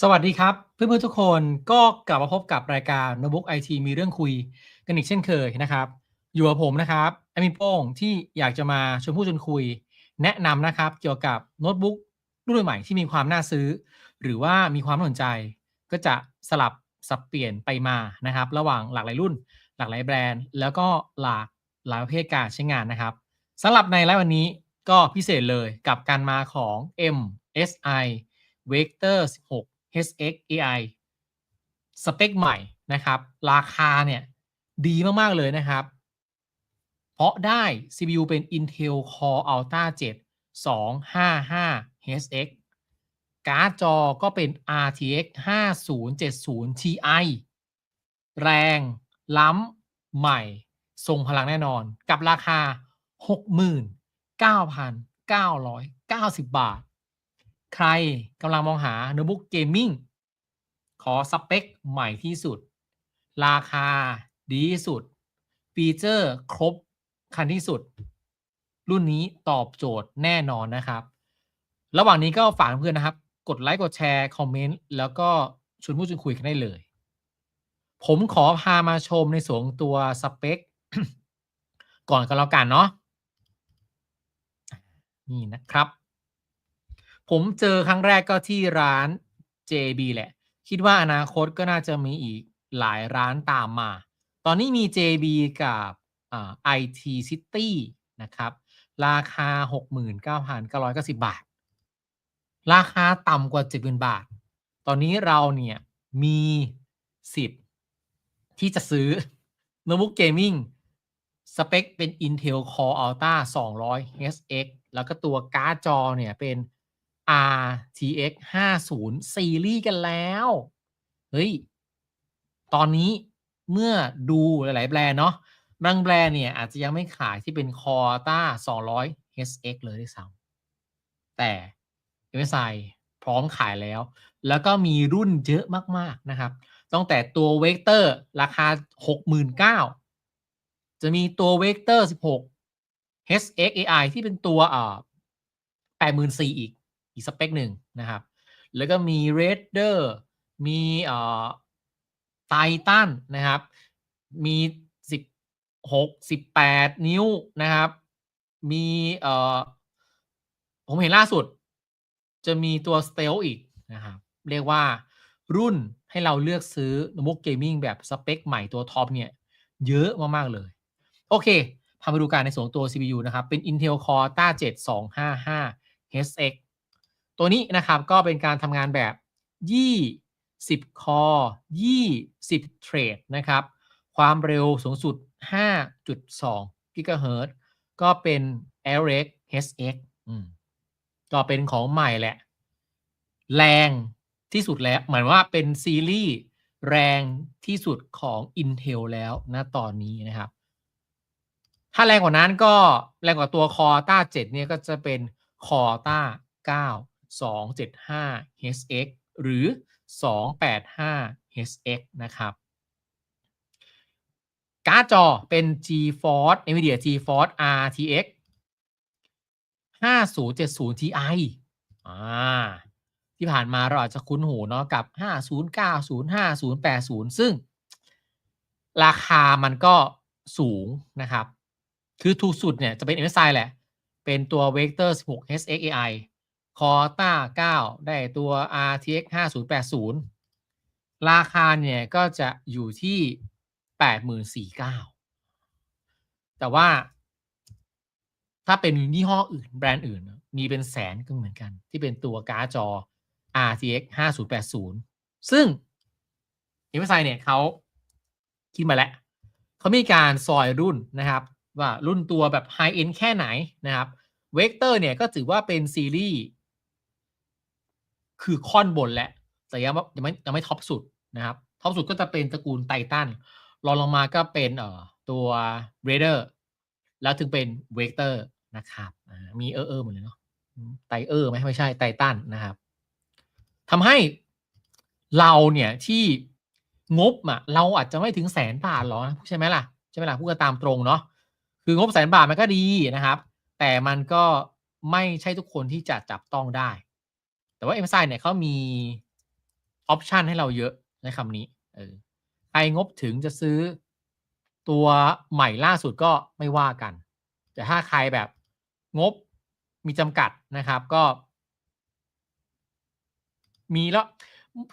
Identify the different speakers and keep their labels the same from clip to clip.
Speaker 1: สวัสดีครับ เพื่อนๆทุกคนก็กลับมาพบกับรายการโน้ตบุ๊กไอทีมีเรื่องคุยกันอีกเช่นเคยนะครับ อยู่กับผมนะครับแอมิโป้งที่อยากจะมาชวนพูดชวนคุย แนะนำนะครับเกี่ยวกับโน้ตบุ๊กรุ่นใหม่ที่มีความน่าซื้อ หรือว่ามีความน่าสนใจ ก็จะสลับสับเปลี่ยนไปมานะครับ ระหว่างหลากหลายรุ่น หลากหลายแบรนด์ แล้วก็หลากหลายประเภทการใช้งานนะครับสำหรับในไลฟ์วันนี้ก็พิเศษเลยกับการมาของ MSI Vector 16 HX AI สเปคใหม่นะครับ ราคาเนี่ยดีมาก ๆ เลยนะครับ เพราะได้ CPU เป็น Intel Core Ultra 7 255 HX การ์ดจอก็เป็น RTX 5070 Ti แรง ล้ำ ใหม่ ทรงพลังแน่นอน กับราคา 69,990 บาท ใครกำลังมองหาโน้ตบุ๊กเกมมิ่งขอสเปคใหม่ที่สุด ราคาดีที่สุด ฟีเจอร์ครบคันที่สุด รุ่นนี้ตอบโจทย์แน่นอนนะครับ ระหว่างนี้ก็ฝากเพื่อนนะครับ กดไลค์กดแชร์ คอมเมนต์ แล้วก็ชวนพูดชวนคุยกันได้เลย ผมขอพามาชมในส่วนตัวสเปค ก่อนกันแล้วกันเนาะนี่นะครับ ผมเจอครั้งแรกก็ที่ร้าน JB แหละ คิดว่าอนาคตก็น่าจะมีอีกหลายร้านตามมา ตอนนี้มี JB กับอ่า IT City นะครับ ราคา 69,990 บาท ราคาต่ำกว่า 70,000 บาท ตอนนี้เราเนี่ยมีสิบที่จะซื้อโน้ตบุ๊กเกมมิ่งสเปคเป็น Intel Core Ultra 200 HX แล้วก็ตัวการ์ดจอเนี่ยเป็น RTX 50 ซีรีส์กันแล้ว เฮ้ย ตอนนี้เมื่อดูหลาย ๆ แบรนด์เนาะบางแบรนด์เนี่ย อาจจะยังไม่ขายที่เป็น Core Ultra 200 HX เลยด้วยซ้ำแต่ MSI พร้อมขายแล้ว แล้วก็มีรุ่นเยอะมาก ๆ นะครับ ตั้งแต่ตัว Vector ราคา 69,000 จะมีตัว Vector 16 HX AI ที่เป็นตัวอ่า84,000 อีก อีกสเปคหนึ่งนะครับ แล้วก็มี Raider มีเอ่อ Titan นะครับ มี 16 18 นิ้วนะครับ มีเอ่อผมเห็นล่าสุด จะมีตัว Stealth อีกนะครับ เรียกว่ารุ่นให้เราเลือกซื้อโน้ตบุ๊กเกมมิ่งแบบสเปคใหม่ตัวท็อปเนี่ย เยอะมากๆเลย โอเคพามาดูการในส่วนของตัว CPU นะครับ เป็น Intel Core Ultra 7 255 HX ตัวนี้นะครับก็เป็นการทำงานแบบ20 Core 20 Thread นะครับ ความเร็วสูงสุด 5.2 GHz ก็เป็น AirX HX อืมก็เป็นของใหม่แหละ แรงที่สุดแล้ว เหมือนว่าเป็นซีรีส์แรงที่สุดของ Intel แล้วนะตอนนี้นะครับ ถ้าแรงกว่านั้นก็แรงกว่าตัว Core Ultra 7เนี่ยก็จะเป็น Core Ultra 9 275 HX หรือ 285 HX นะครับ การ์ดจอเป็น GeForce NVIDIA GeForce RTX 5070 Ti อ่าที่ผ่านมาเราอาจจะคุ้นหูเนาะกับ 5090 5080 ซึ่ง ราคามันก็สูงนะครับ คือถูกสุดเนี่ยจะเป็น MSI แหละ เป็นตัว Vector 16 HX AI Core 9ได้ตัว RTX 5080 ราคาเนี่ยก็จะอยู่ที่ 84,900 แต่ว่าถ้าเป็นยี่ห้ออื่นแบรนด์อื่น มีเป็นแสนก็เหมือนกัน ที่เป็นตัวการ์ดจอ RTX 5080 ซึ่ง MSI เนี่ยเขาคิดมาแล้วเขามีการซอยรุ่นนะครับ ว่ารุ่นตัวแบบไฮเอ็นแค่ไหนนะครับเวกเตอร์เนี่ยก็ถือว่าเป็นซีรีส์ คือค่อนบนแหละแต่ยังยังไม่ยังไม่ท็อปสุดนะครับท็อปสุดก็จะเป็นตระกูลไททันรองลงมาก็เป็นเอ่อตัว r a d e r แล้วถึงเป็นเวกเตอร์นะครับมีเออเออหมดเลยเนาะไตเออร์ไหมไม่ใช่ไททันนะครับทำให้เราเนี่ยที่งบอะเราอาจจะไม่ถึงแสนบาทหรอใช่ไหมล่ะใช่ไหมล่ะพูดกันตามตรงเนาะคืองบแสนบาทมันก็ดีนะครับ แต่มันก็ไม่ใช่ทุกคนที่จะจับต้องได้ แต่ว่า MSI เนี่ยเขามีออปชันให้เราเยอะใช้คำนี้เออใครงบถึงจะซื้อตัวใหม่ล่าสุดก็ไม่ว่ากัน แต่ถ้าใครแบบงบมีจำกัดนะครับก็ มีแล้ว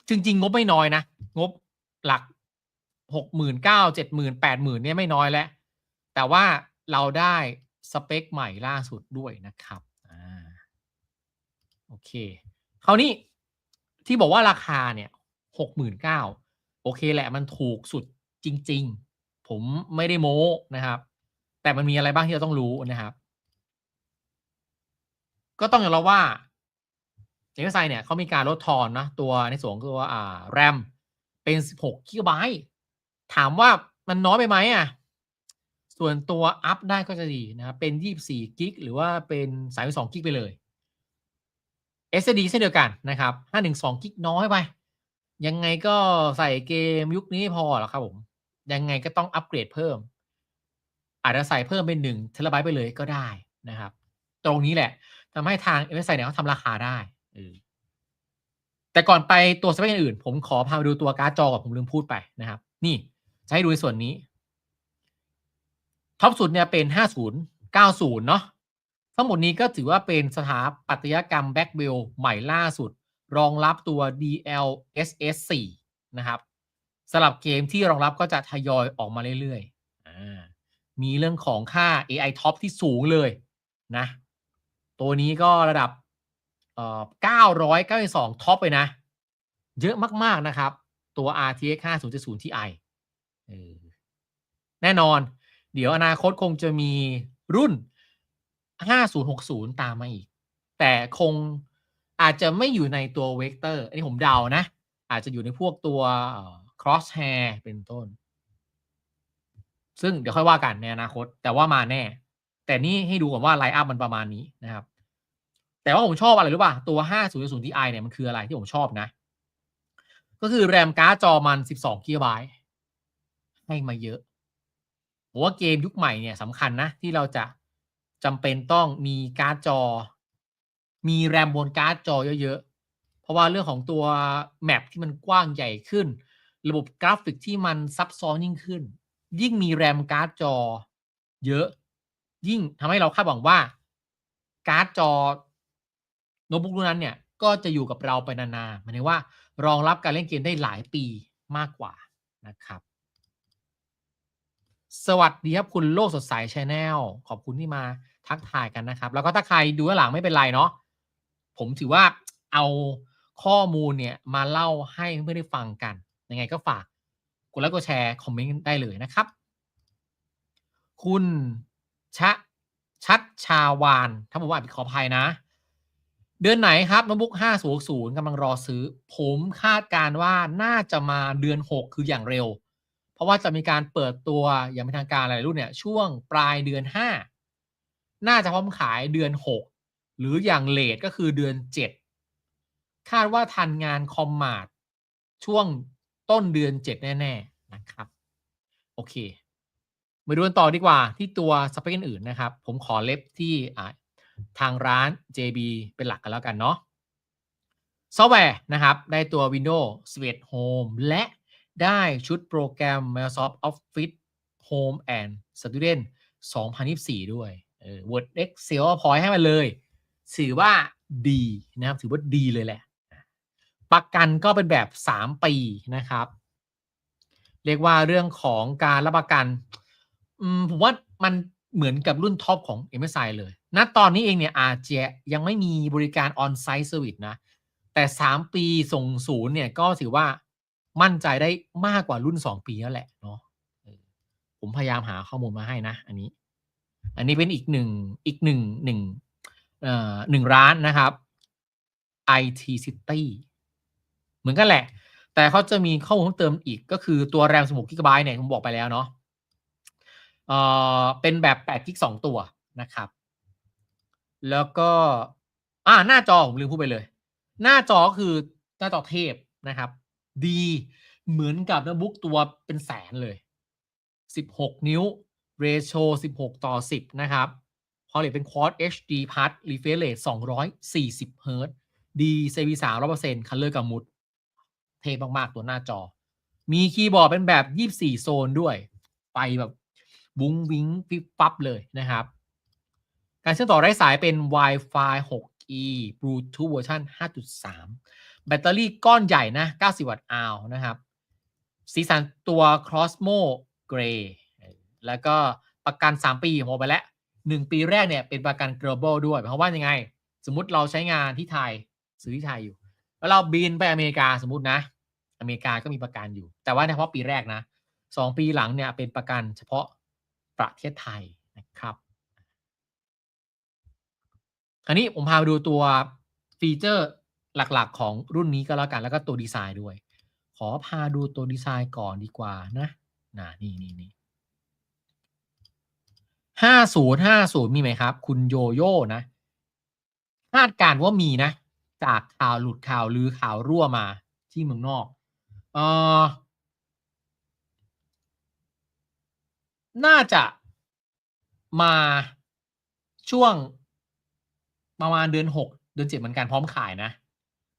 Speaker 1: จริง ๆ งบไม่น้อยนะ งบหลักหกหมื่นเก้าเจ็ดหมื่นแปดหมื่นเนี่ยไม่น้อยแล้ว แต่ว่าเราได้สเปคใหม่ล่าสุดด้วยนะครับ อ่า โอเค คราวนี้ที่บอกว่าราคาเนี่ยหกหมื่นเก้าโอเคแหละมันถูกสุดจริง ๆ ผมไม่ได้โม้นะครับ แต่มันมีอะไรบ้างที่เราต้องรู้นะครับ ก็ต้องยอมรับว่าเอ็กซ์ไซเนี่ยเขามีการลดทอนนะตัวในส่วนของตัวอ่าแรมเป็น 16กิกะไบต์ถามว่ามันน้อยไปไหมอะส่วนตัวอัพได้ก็จะดีนะครับเป็น 24กิกหรือว่าเป็น 32กิกไปเลย SSD เช่นเดียวกันนะครับ512กิกน้อยไป ยังไงก็ใส่เกมยุคนี้พอหรอครับผม ยังไงก็ต้องอัปเกรดเพิ่ม อาจจะใส่เพิ่มเป็น1เทราไบต์ไปเลยก็ได้นะครับ ตรงนี้แหละทำให้ทาง m s i เนี่ยเขาทำราคาได้แต่ก่อนไปตัวสเปคอื่น ผมขอพาไปดูตัวการ์ดจอก่อนผมลืมพูดไปนะครับ นี่จะให้ดูในส่วนนี้ท็อปสุดเนี่ยเป็น 5090 เนาะ ทั้งหมดนี้ก็ถือว่าเป็นสถาปัตยกรรมแบ็กเบลใหม่ล่าสุด รองรับตัว DLSS 4นะครับสำหรับเกมที่รองรับก็จะทยอยออกมาเรื่อยๆ มีเรื่องของค่า AI Top ที่สูงเลยนะ ตัวนี้ก็ระดับ992 ท็อปไปนะ เยอะมากๆนะครับ ตัว RTX 5070 Ti แน่นอน เดี๋ยวอนาคตคงจะมีรุ่น 5060ตามมาอีก แต่คงอาจจะไม่อยู่ในตัวเวกเตอร์ อันนี้ผมเดานะ อาจจะอยู่ในพวกตัว crosshair เป็นต้น ซึ่งเดี๋ยวค่อยว่ากันในอนาคต แต่ว่ามาแน่ แต่นี่ให้ดูก่อนว่าไลน์อัพมันประมาณนี้นะครับ แต่ว่าผมชอบอะไรรู้ป่ะ ตัว 5060 Ti เนี่ยมันคืออะไรที่ผมชอบนะ ก็คือแรมการ์ดจอมัน 12 g b ให้มาเยอะผมว่าเกมยุคใหม่เนี่ยสำคัญนะ ที่เราจะ จำเป็นต้องมีการ์ดจอ มีแรมบนการ์ดจอเยอะๆ เพราะว่าเรื่องของตัวแมปที่มันกว้างใหญ่ขึ้น ระบบกราฟิกที่มันซับซ้อนยิ่งขึ้น ยิ่งมีแรมการ์ดจอ เยอะ ยิ่งทำให้เราคาดหวังว่า การ์ดจอโน้ตบุ๊กรุ่นนั้นเนี่ยก็จะอยู่กับเราไปนานๆหมายถึงว่ารองรับการเล่นเกมได้หลายปีมากกว่านะครับ สวัสดีครับคุณโลกสดใสชาแนลขอบคุณที่มาทักทายกันนะครับ แล้วก็ถ้าใครดูหลังไม่เป็นไรเนาะผมถือว่าเอาข้อมูลเนี่ยมาเล่าให้เพื่อนๆได้ฟังกันยังไงก็ฝากกดไลค์กดแชร์คอมเมนต์ได้เลยนะครับ คุณชะชัดชาวานถ้าผมว่าผิดขออภัยนะ เดือนไหนครับโน้ตบุ๊ก5060กำลังรอซื้อ ผมคาดการณ์ว่าน่าจะมาเดือน 6 คืออย่างเร็ว ราะว่าจะมีการเปิดตัวอย่างเป็นทางการอะไรรุ่นเนี่ยช่วงปลายเดือน 5 น่าจะพร้อมขายเดือน 6 หรืออย่างเลทก็คือเดือน 7 คาดว่าทันงานคอมมาดช่วงต้นเดือน 7 แน่ ๆ นะครับ โอเค มาดูกันต่อดีกว่าที่ตัวสเปคอื่นๆนะครับ ผมขอเล็บที่ทางร้าน JB เป็นหลักกันแล้วกันเนาะซอฟต์แวร์นะครับ ได้ตัว Windows 11 Home และ ได้ชุดโปรแกรม Microsoft Office Home and Student 2024 ด้วยเออ Word Excel PowerPoint ให้มาเลย ถือว่าดีนะครับ ถือว่าดีเลยแหละ ประกันก็เป็นแบบ 3 ปีนะครับ เรียกว่าเรื่องของการรับประกันผมว่ามันเหมือนกับรุ่นท็อปของ MSI เลย ณ ตอนนี้เองเนี่ยอาจจะยังไม่มีบริการ On-Site Service นะ แต่ 3 ปีส่งศูนย์เนี่ยก็ถือว่า มั่นใจได้มากกว่ารุ่น 2 ปีแล้วแหละเนาะผมพยายามหาข้อมูลมาให้นะ อันนี้ อันนี้เป็นอีกหนึ่งอีกหนึ่งหนึ่งเอ่อหนึ่งร้านนะครับ IT City เหมือนกันแหละ แต่เขาจะมีข้อมูลเพิ่มเติมอีกก็คือตัวแรม16 g b เนี่ยผมบอกไปแล้วเนาะเอ่อเป็นแบบ8 g ก2ตัวนะครับ แล้วก็อ่าหน้าจอผมลืมพูดไปเลย หน้าจอก็คือหน้าจอเทพนะครับ ดีเหมือนกับโน้ตบุ๊กตัวเป็นแสนเลย 16 นิ้วเรโช16 ต่อ 10 นะครับพอเลทเป็น Quad HD Plus Refresh Rate 240 Hz ดี CV3 100% Color กับมุด เทมาก ๆ ตัวหน้าจอ มีคีย์บอร์ดเป็นแบบ 24 โซนด้วย ไปแบบบุ้งวิ้งฟิบฟับเลยนะครับ การเชื่อมต่อไร้สายเป็น Wi-Fi 6E Bluetooth เวอร์ชัน5.3 แบตเตอรี่ก้อนใหญ่นะ 90 วัตต์อาวนะครับ สีสันตัว Crossmo Gray แล้วก็ประกัน 3 ปีหมดไปแล้ว 1 ปีแรกเนี่ยเป็นประกัน global ด้วยหมายความว่ายังไง สมมติเราใช้งานที่ไทย ซื้อที่ไทยอยู่ แล้วเราบินไปอเมริกาสมมตินะ อเมริกาก็มีประกันอยู่ แต่ว่าเฉพาะปีแรกนะ 2 ปีหลังเนี่ยเป็นประกันเฉพาะประเทศไทยนะครับอันนี้ผมพาไปดูตัวฟีเจอร์ หลักๆ ของรุ่นนี้ก็แล้วกันแล้วก็ตัวดีไซน์ด้วย ขอพาดูตัวดีไซน์ก่อนดีกว่านะนะนี่นี่นี่ห้าศูนย์ห้าศูนย์มีไหมครับ คุณโยโย่นะคาดการณ์ว่ามีนะ จากข่าวหลุดข่าวลือข่าวรั่วมาที่เมืองนอกเออน่าจะมาช่วงประมาณเดือนหกเดือนเจ็ดเหมือนกันพร้อมขายนะ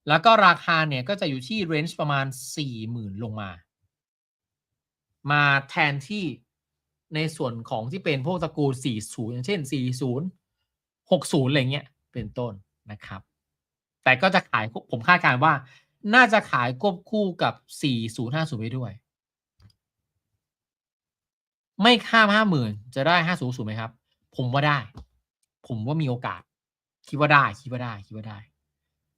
Speaker 1: แล้วก็ราคาเนี่ยก็จะอยู่ที่เรนจ์ประมาณสี่หมื่นลงมา มาแทนที่ในส่วนของที่เป็นพวกตระกูล 40 อย่างเช่น 40 60 อะไรเงี้ย เป็นต้นนะครับ แต่ก็จะขายผมคาดการณ์ว่า น่าจะขายควบคู่กับ 4050 ไปด้วย ไม่ข้าม 50,000 จะได้ 500ไหมครับ ผมว่าได้ ผมว่ามีโอกาส คิดว่าได้ คิดว่าได้ คิดว่าได้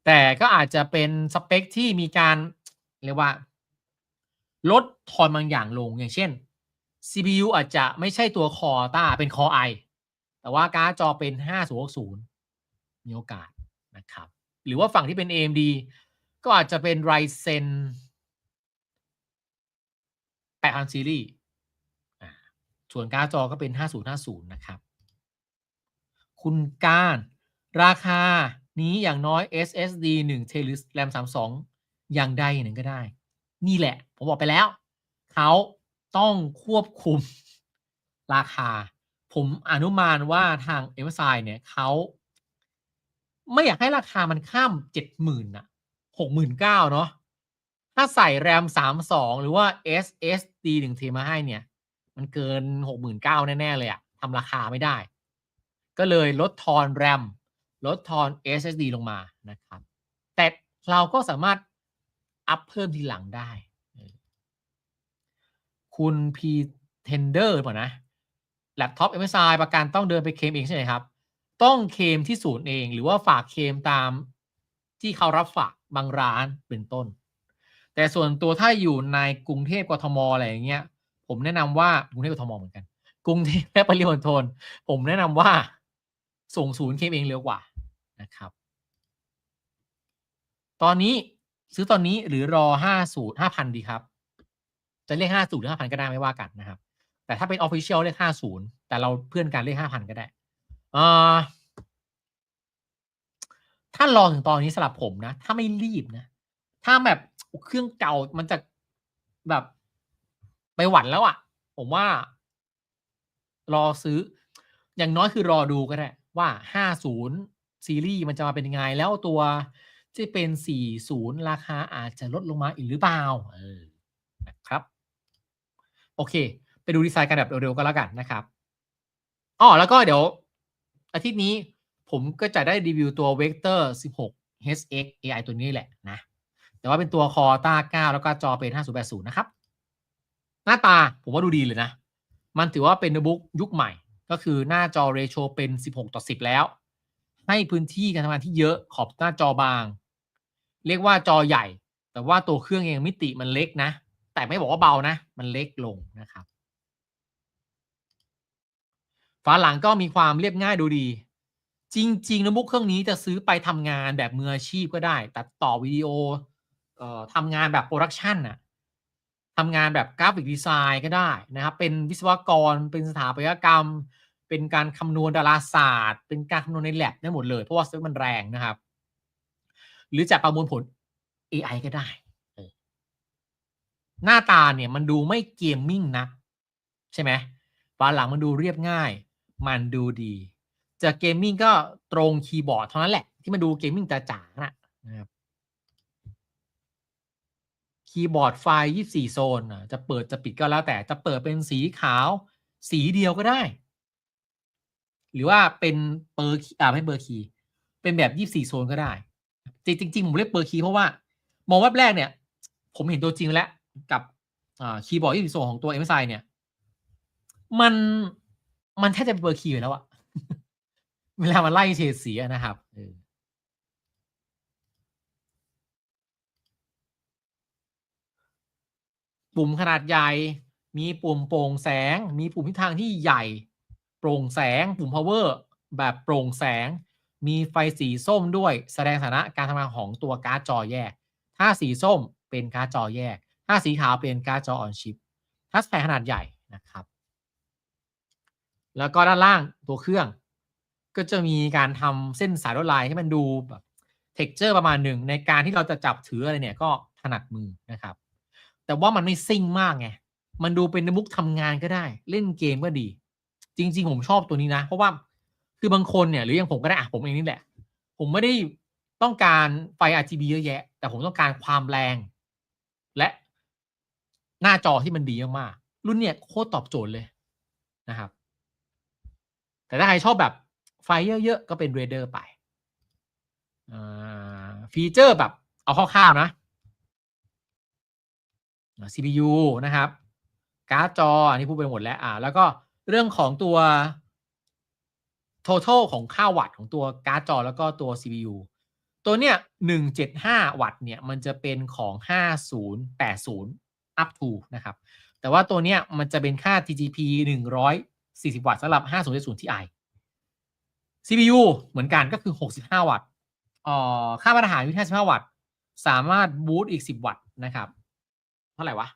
Speaker 1: แต่ก็อาจจะเป็นสเปคที่มีการเรียกว่า ลดทอนบางอย่างลงอย่างเช่น CPU อาจจะไม่ใช่ตัวคอต้าเป็นคอไอแต่ว่าการ์ดจอเป็น 5060 มีโอกาสนะครับ หรือว่าฝั่งที่เป็น AMD ก็อาจจะเป็น Ryzen 8000ซีรีส์ส่วนการ์ดจอก็เป็น 5050 นะครับ คุณการราคา นี้อย่างน้อย SSD 1 t e r a RAM 32 อย่างใดหนึ่งก็ได้ นี่แหละ ผมบอกไปแล้ว เขาต้องควบคุมราคา ผมอนุมานว่าทาง m s i เนี่ยเขาไม่อยากให้ราคามันข้ามเจ็ดหมื่นอะหกหมื่นเก้าเนาะถ้าใส่แรมสามสองหรือว่า SSD หนึ่งเทมาให้เนี่ย มันเกินหกหมื่นเก้าแน่ ๆ เลยอะทำราคาไม่ได้ ก็เลยลดทอนแรม ลดทอน SSD ลงมานะครับ แต่เราก็สามารถอัพเพิ่มทีหลังได้ คุณพีเทนเดอร์ป่ะนะแล็ปท็อป MSI ประกันต้องเดินไปเคมเองใช่ไหมครับ ต้องเคมที่ศูนย์เอง หรือว่าฝากเคมตามที่เขารับฝากบางร้านเป็นต้น แต่ส่วนตัวถ้าอยู่ในกรุงเทพกทมอะไรอย่างเงี้ย ผมแนะนำว่ากรุงเทพกทมเหมือนกัน กรุงเทพและปริมณฑลผมแนะนำว่าส่งศูนย์เคมเองเร็วกว่า นะครับ ตอนนี้ซื้อตอนนี้หรือรอห้าสูตรห้าพันดีครับ จะเรียกห้าสูตรหรือห้าพันก็ได้ไม่ว่ากันนะครับ แต่ถ้าเป็นออฟฟิเชียลเรียกห้าศูนย์แต่เราเพื่อนกันเรียกห้าพันก็ได้อ่าถ้ารอถึงตอนนี้สำหรับผมนะ ถ้าไม่รีบนะ ถ้าแบบเครื่องเก่ามันจะแบบไปหวันแล้วอะ่ะ ผมว่า รอซื้อ อย่างน้อยคือรอดูก็ได้ว่าห้าศูนย์ ซีรีส์มันจะมาเป็นยังไงแล้วตัวที่เป็นสี่ศูนย์ราคาอาจจะลดลงมาอีกหรือเปล่าเออนะครับ โอเค ไปดูดีไซน์กันแบบเร็วๆก็แล้วกันนะครับอ๋อแล้วก็เดี๋ยว อาทิตย์นี้ผมก็จะได้รีวิวตัว Vector 16 HX AI ตัวนี้แหละนะ แต่ว่าเป็นตัวคอต้า9 แล้วก็จอเป็น 5080 นะครับ หน้าตาผมว่าดูดีเลยนะ มันถือว่าเป็นโน้ตบุ๊กยุคใหม่ ก็คือหน้าจอเรโชเป็น 16 ต่อ 10 แล้ว ให้พื้นที่การทำงานที่เยอะขอบหน้าจอบาง เรียกว่าจอใหญ่ แต่ว่าตัวเครื่องเองมิติมันเล็กนะ แต่ไม่บอกว่าเบานะ มันเล็กลงนะครับฝาหลังก็มีความเรียบง่ายดูดี จริงๆโน้ตบุ๊กเครื่องนี้จะซื้อไปทำงานแบบมืออาชีพก็ได้ ตัดต่อวิดีโอเอ่อทำงานแบบโปรดักชันน่ะทำงานแบบกราฟิกดีไซน์ก็ได้นะครับ เป็นวิศวกรเป็นสถาปัตยกรรม เป็นการคำนวณดาราศาสตร์ เป็นการคำนวณในแลบได้หมดเลย เพราะว่าซื้อมันแรงนะครับ หรือจะประมวลผล AI ก็ได้หน้าตาเนี่ยมันดูไม่เกมมิ่งนะ ใช่ไหมฝาหลังมันดูเรียบง่าย มันดูดีจะเกมมิ่งก็ตรงคีย์บอร์ดเท่านั้นแหละ ที่มันดูเกมมิ่งจ๋าๆนะนะครับคีย์บอร์ดไฟล์ 24 โซนอะจะเปิดจะปิดก็แล้วแต่จะเปิดเป็นสีขาว สีเดียวก็ได้ หรือว่าเป็นเปอร์คีย์อ่าไม่เบอร์คีย์เป็นแบบ24โซนก็ได้ จริงจริงๆผมเรียกเปอร์คีย์เพราะว่า มองแวบแรกเนี่ย ผมเห็นตัวจริงแล้วกับคีย์บอร์ด24โซนของตัว MSI เนี่ย มันมันแทบจะเป็นเบอร์คีย์อยู่แล้วอะเวลามันไล่เฉดสีนะครับปุ่มขนาดใหญ่ มีปุ่มโปร่งแสง มีปุ่มทิศทางที่ใหญ่ ร่งแสงปุ่ม power แบบโปร่งแสง มีไฟสีส้มด้วยแสดงสถานะการทำงานของตัวการ์ดจอแยก ถ้าสีส้มเป็นการ์ดจอแยก ถ้าสีขาวเป็นการ์ดจอออนชิปทัชแพดขนาดใหญ่นะครับ แล้วก็ด้านล่างตัวเครื่อง ก็จะมีการทำเส้นสายลวดลายให้มันดูแบบเท็กเจอร์ประมาณหนึ่งในการที่เราจะจับถืออะไรเนี่ยก็ถนัดมือนะครับ แต่ว่ามันไม่ซิ่งมากไง มันดูเป็นมุกทำงานก็ได้ เล่นเกมก็ดี จริง ๆ ผมชอบตัวนี้นะ เพราะว่าคือบางคนเนี่ยหรืออย่างผมก็ได้อะผมเองนี่แหละ ผมไม่ได้ต้องการไฟ RGB เยอะแยะ แต่ผมต้องการความแรง และหน้าจอที่มันดีมากๆรุ่นเนี่ยโคตรตอบโจทย์เลยนะครับ แต่ถ้าใครชอบแบบไฟเยอะๆก็เป็น r a เดอร์ไปอ่าฟีเจอร์แบบเอาคร่าวๆนะ CPU นะครับ การ์ดจอ อันนี้พูดไปหมดแล้วอ่า แล้วก็ เรื่องของตัว total ของค่าวัตต์ของตัวการ์ดจอแล้วก็ตัว CPU ตัวเนี้ย175 วัตต์เนี่ย มันจะเป็นของ 5080 up to นะครับ แต่ว่าตัวเนี้ยมันจะเป็นค่า TGP 140 วัตต์สำหรับ 5070 Ti CPU เหมือนกันก็คือ 65 วัตต์อ่อค่ามาตรฐานอยู่ที่55 วัตต์ สามารถบูตอีก 10 วัตต์นะครับ เท่าไหร่วะ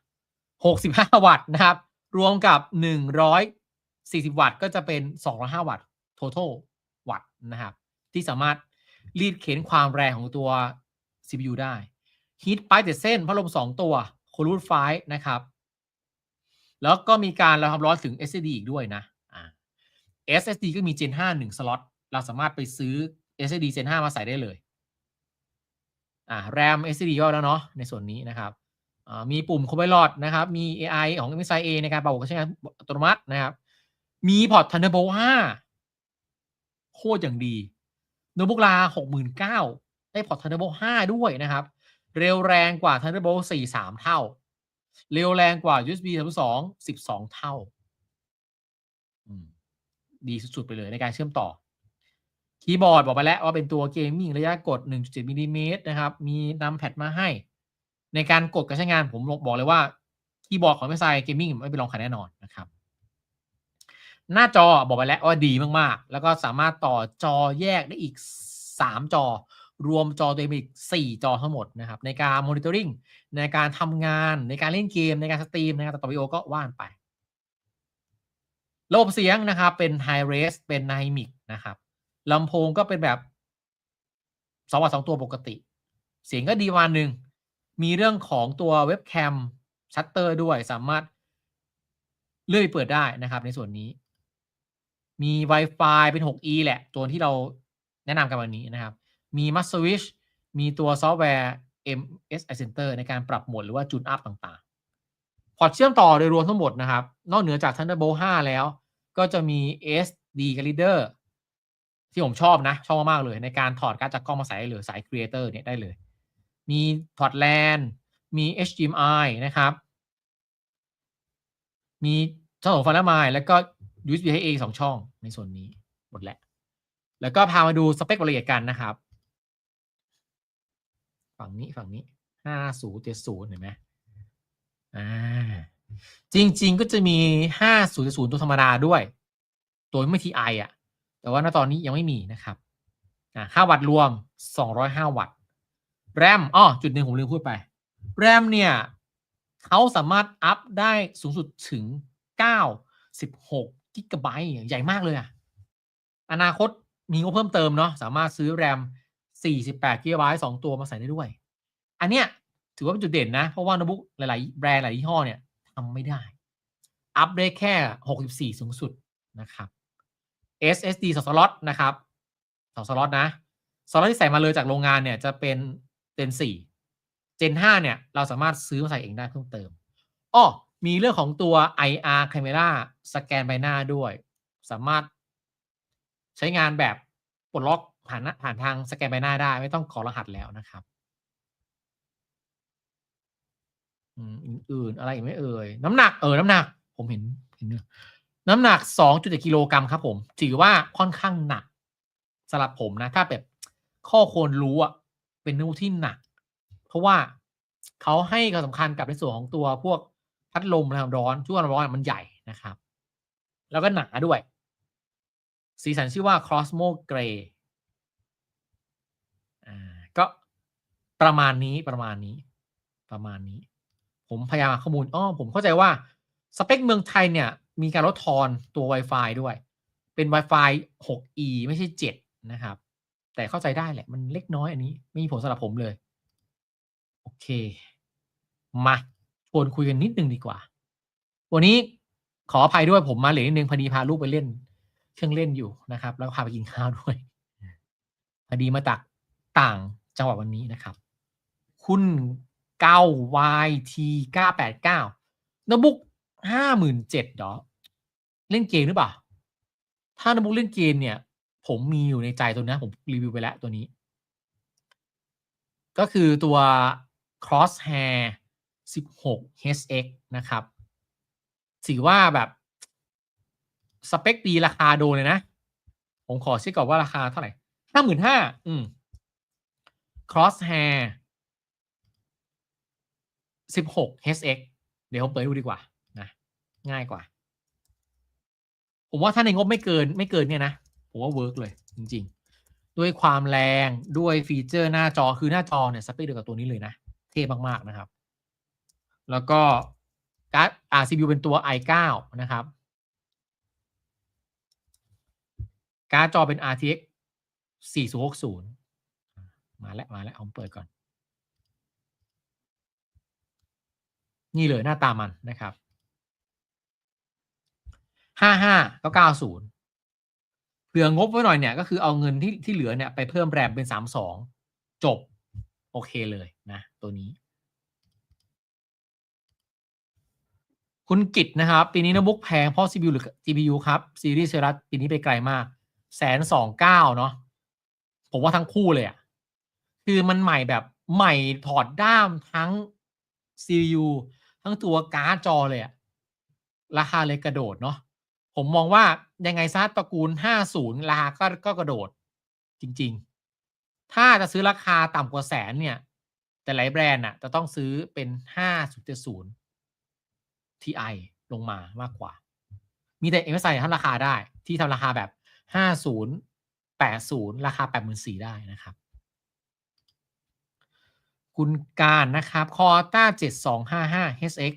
Speaker 1: 65 วัตต์นะครับ รวมกับ 40 วัตต์ก็จะเป็น 205 วัตต์ total วัตต์นะครับ ที่สามารถรีดเข็นความแรงของตัว CPU ได้ Heat Pipe เส้นพัดลม 2 ตัว Cooled ไฟนะครับ แล้วก็มีการระบายความร้อนถึง SSD อีกด้วยนะอ่า SSD ก็มี Gen 5 1สล็อตเราสามารถไปซื้อ SSD Gen 5 มาใส่ได้เลยอ่า RAM SSD ย่อยแล้วเนาะในส่วนนี้นะครับอ่ามีปุ่ม Copilot นะครับ มี AI ของ MSI A ในการปรับการใช้งานอัตโนมัตินะครับ มีพอร์ต Thunderbolt 5โคตรอย่างดีโนบุกลา69,000ได้พอร์ต Thunderbolt 5ด้วยนะครับ เร็วแรงกว่า Thunderbolt 4 3เท่า เร็วแรงกว่า USB 3.2 12เท่าดีสุด ๆ ไปเลยในการเชื่อมต่อ คีย์บอร์ดบอกไปแล้วว่าเป็นตัวเกมมิ่งระยะกด 1.7มิลลิเมตรนะครับ มีนำแพดมาให้ ในการกดการใช้งานผมบอกเลยว่า คีย์บอร์ดของ MSI Gaming ไม่เป็นรองใครแน่นอนนะครับ หน้าจอบอกไปแล้วว่าดีมากๆ แล้วก็สามารถต่อจอแยกได้อีก 3 จอ รวมจอตัวเองอีก 4 จอทั้งหมดนะครับ ในการ monitoring ในการทำงานในการเล่นเกมในการสตรีมในการตัดต่อวิดีโอก็ว่านไประบบเสียงนะครับเป็น High Res เป็น Dynamic นะครับลำโพงก็เป็นแบบสองวัตสองตัวปกติ เสียงก็ดีวันหนึ่ง มีเรื่องของตัวเว็บแคมชัตเตอร์ด้วยสามารถเลื่อนไปเปิดได้นะครับในส่วนนี้ มี Wi-Fi เป็น 6E แหละ ตัวที่เราแนะนำกันวันนี้นะครับ มี m a s t Switch มีตัวซอฟต์แวร์ MSI Center ในการปรับโหมดหรือว่าจูนอัพต่างๆ พอร์ตเชื่อมต่อโดยรวมทั้งหมดนะครับ นอกเหนือจาก Thunderbolt 5 แล้ว ก็จะมี SD card reader ที่ผมชอบนะ ชอบมาก ๆ เลย ในการถอดการ์ดจากกล้องมาใส่ได้เลยสาย Creator เนี่ยได้เลย มีพอร์ต LAN มี HDMI นะครับ มีช่องของฟันละไมแล้วก็ USB Type A สองช่องในส่วนนี้หมดแล้ว แล้วก็พามาดูสเปครายละเอียดกันนะครับ ฝั่งนี้ฝั่งนี้ห้าศูนย์เจ็ดศูนย์เห็นไหมอ่าจริง ๆ ก็จะมีห้าศูนย์ศูนย์ตัวธรรมดาด้วย ตัวไม่ทีไออะ แต่ว่าณตอนนี้ยังไม่มีนะครับอ่าค่าวัตต์รวม205วัตต์แรมอ้อจุดหนึ่งผมลืมพูดไปแรมเนี่ยเขาสามารถอัพได้สูงสุดถึง96กิกะไบต์ใหญ่มากเลยอะอนาคตมีงบเพิ่มเติมเนาะสามารถซื้อแรม 48กิกะไบต์2ตัวมาใส่ได้ด้วย อันเนี้ยถือว่าเป็นจุดเด่นนะ เพราะว่าโน้ตบุ๊กหลาย ๆ แบรนด์หลายยี่ห้อเนี่ยทำไม่ได้ อัพได้แค่ 64 สูงสุดนะครับ SSD สองสล็อตนะครับสองสล็อตนะสล็อตที่ใส่มาเลยจากโรงงานเนี่ยจะเป็น Gen 4 Gen 5เนี่ยเราสามารถซื้อมาใส่เองได้เพิ่มเติมอ้อ มีเรื่องของตัว IR Camera สแกนใบหน้าด้วย สามารถใช้งานแบบปลดล็อกผ่านผ่านทางสแกนใบหน้าได้ ไม่ต้องขอรหัสแล้วนะครับอืมอื่นๆอะไรอีกไหมเอ่ย น้ำหนักเออน้ำหนัก ผมเห็นเห็นเนื้อน้ำหนัก 2.7กิโลกรัมครับ ผมถือว่าค่อนข้างหนักสำหรับผมนะ ถ้าแบบข้อควรรู้อะเป็นนิ้วที่หนัก เพราะว่าเขาให้ความสำคัญกับในส่วนของตัวพวก พัดลมนะครับร้อนช่วงร้อนมันใหญ่นะครับ แล้วก็หนาด้วย สีสันชื่อว่า Cosmo Gray อ่าก็ประมาณนี้ประมาณนี้ ประมาณนี้ ผมพยายามข้อมูลอ้อผมเข้าใจว่า สเปคเมืองไทยเนี่ย มีการลดทอนตัว Wi-Fi ด้วย เป็น Wi-Fi 6E ไม่ใช่ 7 นะครับ แต่เข้าใจได้แหละ มันเล็กน้อยอันนี้ ไม่มีผลสำหรับผมเลย โอเค มา ชวนคุยกันนิดนึงดีกว่า วันนี้ขออภัยด้วยผมมาเหลือนิดนึงพอดีพาลูกไปเล่น เครื่องเล่นอยู่นะครับ แล้วก็พาไปกินข้าวด้วยพอดีมาจากต่างจังหวัดวันนี้นะครับ คุณเก้า YT 989โน้ตบุ๊กห้าหมื่นเจ็ดดอเล่นเกมหรือเปล่า ถ้าโน้ตบุ๊กเล่นเกมเนี่ย ผมมีอยู่ในใจตัวนี้ผมรีวิวไปแล้วตัวนี้ ก็คือตัว Crosshair 16 HX นะครับถือว่าแบบ สเปคดีราคาโดนเลยนะ ผมขอเช็คก่อนว่าราคาเท่าไหร่ห้าหมื่นห้าอืม Crosshair 16 HX เดี๋ยวผมเปิดให้ดูดีกว่านะง่ายกว่า ผมว่าถ้าในงบไม่เกินไม่เกินเนี่ยนะ ผมว่าเวิร์กเลยจริง ๆ ด้วยความแรงด้วยฟีเจอร์หน้าจอคือหน้าจอเนี่ย สเปคเดียวกับตัวนี้เลยนะ เท่มาก ๆ นะครับ แล้วก็การ์ด RCPU เป็นตัว i9 นะครับ การ์ดจอเป็น RTX 4060 มาแล้ว มาแล้วเอาเปิดก่อน นี่เลยหน้าตามันนะครับห้าห้าก็เก้าศูนย์เผื่องบไว้หน่อยเนี่ยก็คือเอาเงินที่ที่เหลือเนี่ยไปเพิ่มแรมเป็นสามสองจบ โอเคเลยนะ ตัวนี้ คุณกิตนะครับ ปีนี้โน้ตบุ๊กแพงเพราะ CPU หรือ GPU ครับ ซีรีส์เซรัสปีนี้ไปไกลมากแสนสองเก้าเนาะผมว่าทั้งคู่เลยอะ่ะ คือมันใหม่แบบใหม่ถอดด้ามทั้ง CPU ทั้งตัวการ์ดจอเลยอะราคาเลยกระโดดเนาะผมมองว่ายังไงซะตระกูล 50 ราคาก็ก็กระโดดจริง ๆ ถ้าจะซื้อราคาต่ำกว่าแสนเนี่ย แต่หลายแบรนด์อะจะต้องซื้อเป็น 5070 Ti ลงมามากกว่า มีแต่ MSI ทำราคาได้ที่ทำราคาแบบ 50 80 ราคา 8 4 0 0ได้นะครับ คุณการนะครับคอต้า7255 HX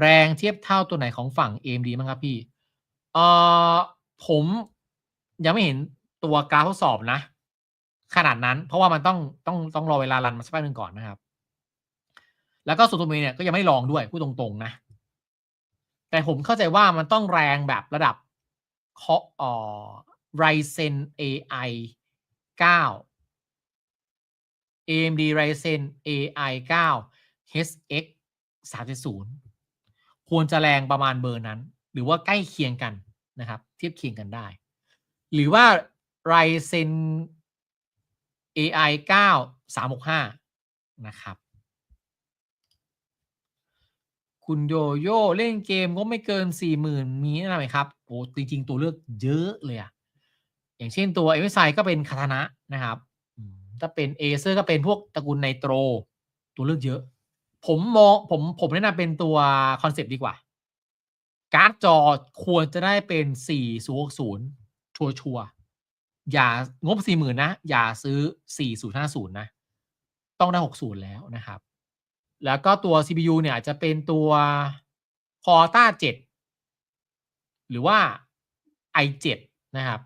Speaker 1: แรงเทียบเท่าตัวไหนของฝั่ง AMD มั้งครับพี่เออผมยังไม่เห็นตัวกราฟทดสอบนะ ขนาดนั้น เพราะว่ามันต้องต้องต้องรอเวลารันมาสักแป๊บนึงก่อนนะครับ แล้วก็ส่วนตัวเองเนี่ยก็ยังไม่ลองด้วยพูดตรงๆนะ แต่ผมเข้าใจว่ามันต้องแรงแบบระดับเคาะอ่อ Ryzen AI 9 AMD Ryzen AI 9 HX 370 ควรจะแรงประมาณเบอร์นั้น หรือว่าใกล้เคียงกันนะครับ เทียบเคียงกันได้ หรือว่า Ryzen AI 9 365 นะครับ คุณโยโย่เล่นเกมก็ไม่เกิน40,000มีอะไรไหมครับโอ้จริง ๆ ตัวเลือกเยอะเลยอะอย่างเช่นตัว MSI ก็เป็นคาทานะนะครับถ้าเป็นเอเซอร์ก็เป็นพวกตระกูลไนโตร ตัวเลือกเยอะ ผมมองผมผมแนะนำเป็นตัวคอนเซปต์ดีกว่า การ์ดจอควรจะได้เป็น4060ชัวชัวร์อย่างบ40,000นะ อย่าซื้อ4050นะ ต้องได้60แล้วนะครับ แล้วก็ตัว CPU เนี่ยอาจจะเป็นตัว Porta 7 หรือว่า i7 นะครับ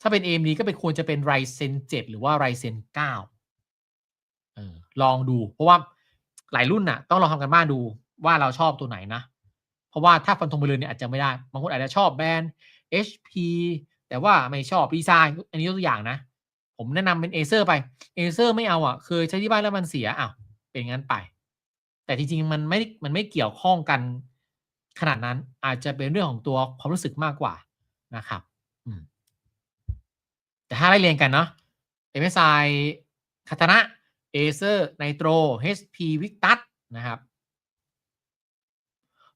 Speaker 1: ถ้าเป็น AMD ก็เป็นควรจะเป็น Ryzen 7 หรือว่า Ryzen 9เออลองดู เพราะว่าหลายรุ่นน่ะ ต้องลองทำกันบ้านดูว่าเราชอบตัวไหนนะ เพราะว่าถ้าฟันธงไปเลยเนี่ยอาจจะไม่ได้ บางคนอาจจะชอบแบรนด์ HP แต่ว่าไม่ชอบดีไซน์อันนี้ยกตัวอย่างนะ ผมแนะนำเป็น Acer ไป Acer ไม่เอาอะ เคยใช้ที่บ้านแล้วมันเสียอ้าว เป็นงั้นไป แต่จริงๆมันไม่มันไม่เกี่ยวข้องกันขนาดนั้นอาจจะเป็นเรื่องของตัวความรู้สึกมากกว่านะครับแต่ถ้าไล่เรียงกันเนาะ MSI คาตานะ Acer Nitro HP Victus นะครับ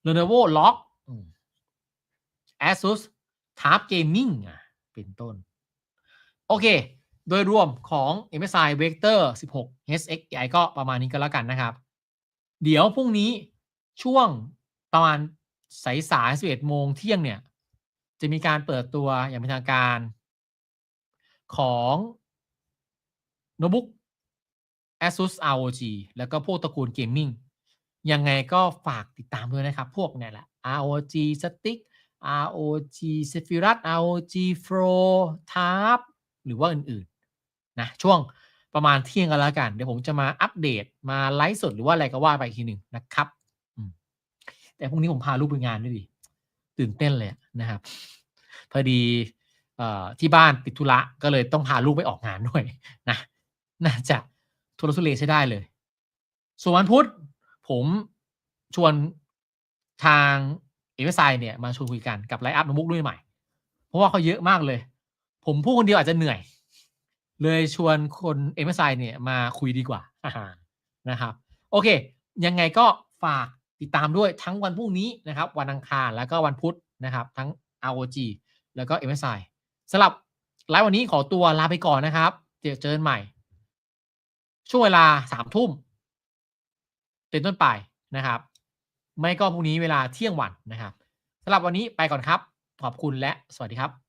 Speaker 1: Lenovo Lock อืม Asus TUF Gaming อะเป็นต้น โอเค โดยรวมของ MSI Vector 16 HXI ก็ประมาณนี้ก็แล้วกันนะครับ เดี๋ยวพรุ่งนี้ช่วงประมาณสายสาย11โมงเที่ยงเนี่ย จะมีการเปิดตัวอย่างเป็นทางการ ของโน้ตบุ๊ก ASUS ROG แล้วก็พวกตระกูลเกมมิ่งยังไงก็ฝากติดตามด้วยนะครับ พวกนี่แหละ ROG Stick ROG Sephiroth ROG Flow Tab หรือว่าอื่น นะช่วงประมาณเที่ยงกันแล้วกัน เดี๋ยวผมจะมาอัปเดตมาไลฟ์สดหรือว่าอะไรก็ว่าไปทีหนึ่งนะครับแต่พรุ่งนี้ผมพาลูกไปงานด้วยดิตื่นเต้นเลยนะครับ พอดีอที่บ้านติดธุระก็เลยต้องพาลูกไปออกงานด้วยนะน่าจะทุรทุเลใช้ได้เลย ส่วนวันพุธผมชวนทางเอเวอร์ไซเนี่ยมาชวนคุยกันกับไลฟ์อัพน้ตบุ๊กรุ่นใหม่ เพราะว่าเขาเยอะมากเลย ผมพูดคนเดียวอาจจะเหนื่อย เลยชวนคนเอเวอร์ไซเนี่ยมาคุยดีกว่านะครับ โอเค ยังไงก็ฝากติดตามด้วยทั้งวันพรุ่งนี้นะครับ วันอังคารแล้วก็วันพุธนะครับ ทั้ง ROG แล้วก็ MSI สำหรับไลฟ์วันนี้ขอตัวลาไปก่อนนะครับ เจอเจอกันใหม่ ช่วงเวลาสามทุ่มเป็นต้นไปนะครับ ไม่ก็พรุ่งนี้เวลาเที่ยงวันนะครับสำหรับวันนี้ไปก่อนครับ ขอบคุณและสวัสดีครับ